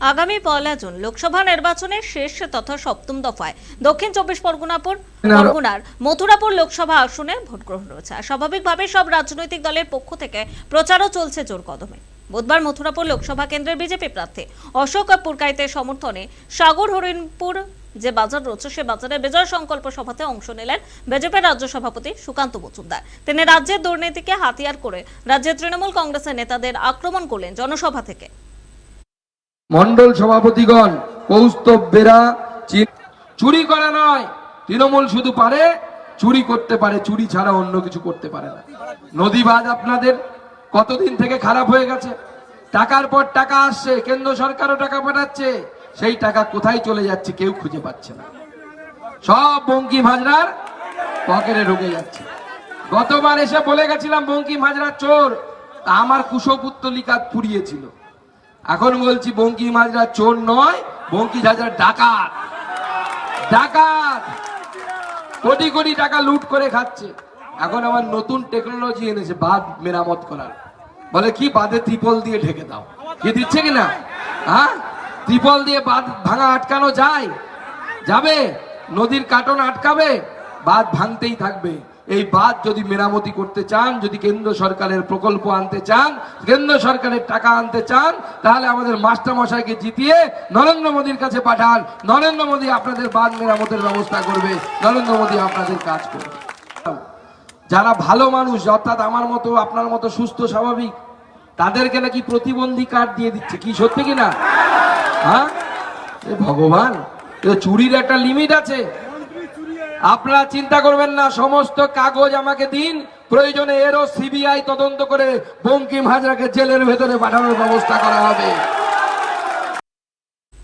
আগামী পয়লা জুন লোকসভা নির্বাচনের শেষ তথা সপ্তম দফায় দক্ষিণ চব্বিশ পরগনাপুর পরগনার মথুরাপুর লোকসভা আসনে ভোট গ্রহণ রয়েছে স্বাভাবিকভাবে সব রাজনৈতিক দলের পক্ষ থেকে প্রচারও চলছে জোর কদমে। বুধবার মথুরাপুর লোকসভা কেন্দ্রের বিজেপি প্রার্থী অশোক পুরকাইতের সমর্থনে সাগর হরিণপুর যে বাজার রয়েছে সে বাজারে বিজয় সংকল্প সভাতে অংশ নিলেন বিজেপির রাজ্য সভাপতি সুকান্ত মজুমদার। তিনি রাজ্যের দুর্নীতিকে হাতিয়ার করে রাজ্যের তৃণমূল কংগ্রেসের নেতাদের আক্রমণ করলেন জনসভা থেকে। মন্ডল সভাপতিগণ, কৌস্তব বেরা চুরি করা নয়। তৃণমূল শুধু পারে, চুরি করতে পারে, চুরি ছাড়া অন্য কিছু করতে পারে না। নদীবাজ আপনাদের কতদিন থেকে খারাপ হয়ে গেছে? টাকার পর টাকা আসছে, কেন্দ্র সরকারও টাকা পাঠাচ্ছে, সেই টাকা কোথায় চলে যাচ্ছে কেউ খুঁজে পাচ্ছে না। সব বঙ্কিম হাজরার পকেটে ঢুকে যাচ্ছে। গতবার এসে বলে গেছিলাম বঙ্কিম হাজরার চোর। আমার কুশপুত্তলিকা পুড়িয়েছিল। এখন বলছি বঙ্কি হাজরা চোর নয় বঙ্কিম হাজরা ডাকাত। ডাকাত। কোটি কোটি টাকা লুট করে খাচ্ছে। এখন আমার নতুন টেকনোলজি এনেছে, বাঁধ মেরামত করার। বলে, কি বাঁধে ত্রিপল দিয়ে ঢেকে দাও? কি দিচ্ছে কিনা? হ্যাঁ? ত্রিপল দিয়ে বাঁধ ভাঙা আটকানো যায়? যাবে? নদীর কাটন আটকাবে? বাঁধ ভাঙতেই থাকবে। এই বাঁধ যদি মেরামতি করতে চান, যদি কেন্দ্র সরকারের প্রকল্প আনতে চান, কেন্দ্র সরকারের টাকা আনতে চান, তাহলে আমাদের মাস্টারমশাইকে জিতিয়ে নরেন্দ্র মোদীর কাছে পাঠান। নরেন্দ্র মোদী আপনাদের বাঁধ মেরামতের ব্যবস্থা করবে। নরেন্দ্র মোদী আপনাদের কাজ করবে। যারা ভালো মানুষ, অর্থাৎ আমার মতো, আপনার মতো সুস্থ, স্বাভাবিক, তাদেরকে নাকি প্রতিবন্ধী কার্ড দিয়ে দিচ্ছে? কি সত্যি কি না? হ্যাঁ? ভগবান চুরির একটা লিমিট আছে। আপনারা চিন্তা করবেন না, সমস্ত কাগজ আমাকে দিন। প্রয়োজনে এরও সিবিআই তদন্ত করে বঙ্কিম হাজরাকে জেলের ভেতরে পাঠানোর ব্যবস্থা করা হবে।